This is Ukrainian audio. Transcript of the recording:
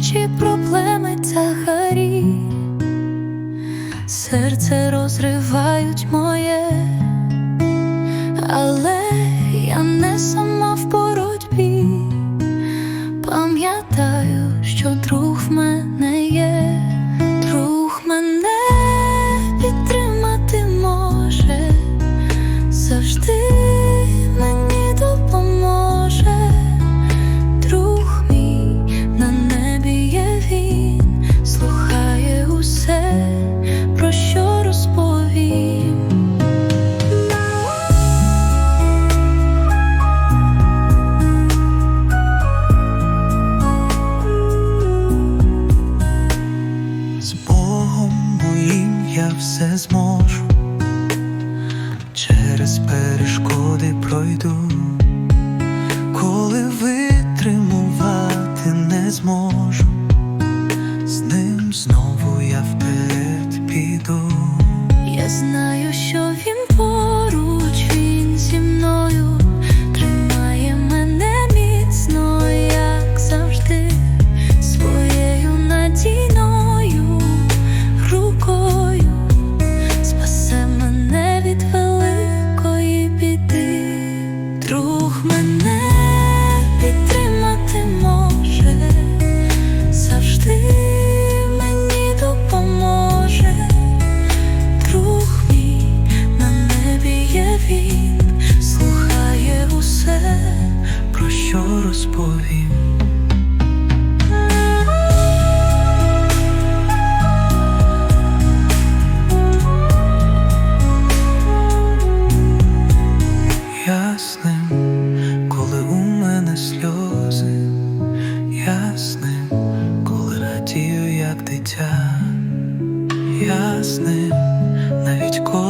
Дощі проплемиться харі, серце розривають моє, але я не. все зможу, через перешкоди пройду, коли витримувати не зможу, з ним знову я вперед піду. Я знаю, що. розповім. Ясним, коли у мене сльози, ясним, коли радію, як дитя, ясним навіть коли.